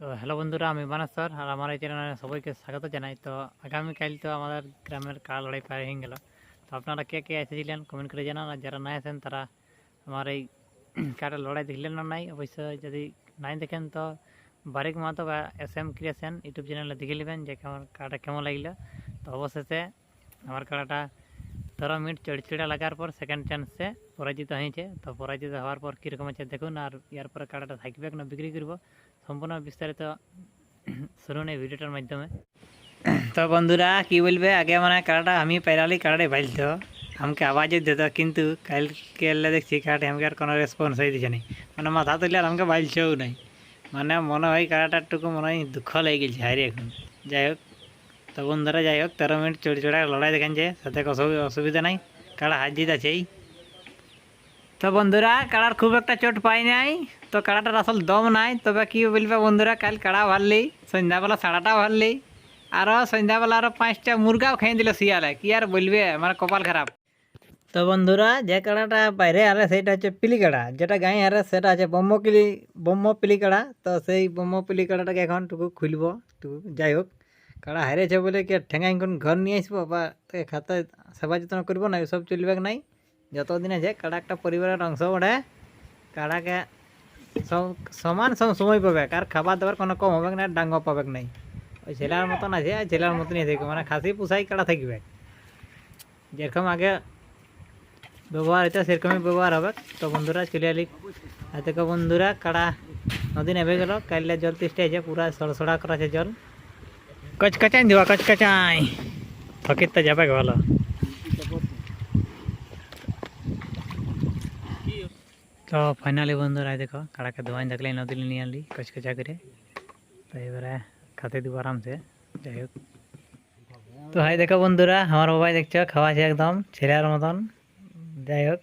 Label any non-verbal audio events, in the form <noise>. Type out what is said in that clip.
তো হ্যালো বন্ধুরা, আমি মানস স্যার আর আমার এই চ্যানেলে সবাইকে স্বাগত জানাই। তো আগামীকাল তো আমাদের গ্রামের কাড়া লড়াই প্রায় হয়ে গেল। তো আপনারা কে কে এসেছিলেন কমেন্ট করে জানান, আর যারা না আসেন তারা আমার এই <clears throat> কাটা লড়াই দেখলেন না নাই, অবশ্যই যদি নাই দেখেন তো বারিক মাহাতো বা এস এম ক্রিয়েশন ইউটিউব চ্যানেলে দেখে নেবেন যে আমার কাড়াটা কেমন লাগল। তো অবশেষে আমার কাড়াটা তেরো মিনিট চড়চিড়া লাগার পর সেকেন্ড চান্সে পরাজিত হয়েছে তো পরাজিত হওয়ার পর কীরকম আছে দেখুন আর ইয়ার পরে থাকবে না বিক্রি করব সম্পূর্ণ বিস্তারিত শুনুন এই ভিডিওটার মাধ্যমে তো বন্ধুরা কি বলবে আগে মানে কাড়াটা আমি পেরালি কাড়াটাই বাইলত আমাকে আওয়াজও দিত কিন্তু কালকে এলে দেখছি কাড়াটা আমাকে আর কোনো রেসপন্স হয়ে দিচ্ছে না মানে মাথা তুলে আর আমাকে বাইলছেও নাই মানে মনে হয় কাড়াটার টুকু মনে হয় দুঃখ লেগে গেছে হারি এখন যাই হোক তো বন্ধুরা যাই হোক তেরো মিনিট চড়ি চড়া লড়াই দেখেন যে সাথে কোনো অসুবি- অসুবিধা নাই কাড়া হার জিত আছেই তো বন্ধুরা কাড়ার খুব একটা চোট পাই নাই তো কাড়াটার আসল দম নাই তবে কি বলবে বন্ধুরা কাল কাড়া ভারলি সন্ধ্যাবেলা সাড়াটা ভারলি আরও সন্ধ্যাবেলা আরও পাঁচটা মুরগাও খেয়ে দিল শিয়ালে কি আর বলবে আমার কপাল খারাপ তো বন্ধুরা যে কাড়াটা বাইরে হারে সেটা হচ্ছে পিলি কাড়া যেটা গায়ে হারে সেটা আছে ব্রহ্মকিলি ব্রহ্মপিলি কাড়া তো সেই ব্রহ্মপিলি কাড়াটাকে এখন টুকু খুলব টুকু যাই হোক কাড়া হারেছে বলে কি ঠেঙ্গাই কোন ঘর নিয়ে আসবো বা তাকে খাতে সেবা যত্ন করবো না এসব চলবে নাই যতদিন আছে কাড়া একটা পরিবারের অংশ বটে কাড়াকে সম- সমান সম সময় পাবে আর খাবার দাবার কোনো কম হবে না ডাঙ্গ পাবে নাই ওই ছেলের মতন আছে আর ছেলের মতনই থাকবে মানে খাসি পুষাই কাড়া থাকবে যেরকম আগে ব্যবহার হইতো সেরকমই ব্যবহার হবে তো বন্ধুরা চলে আলি আর দেখো বন্ধুরা কাড়া নদী নেমে গেল কাইলে জল তিষ্ঠে আছে পুরা সড়সড়া করা আছে জল কচকচাই দিবা, কচকচাই। ফকির তো যাবে ভালো তো ফাইনালি বন্ধুরা দেখো, কাড়াকে ধোয়াই দেখলে নদী নিয়ে আনলি কচকচা করে। তো এবারে খাতে দিব আরামসে, যাই হোক। তো হাই দেখো বন্ধুরা, আমার বাবাই দেখছ খাওয়াছে একদম, ছেলের মতন। যাই হোক।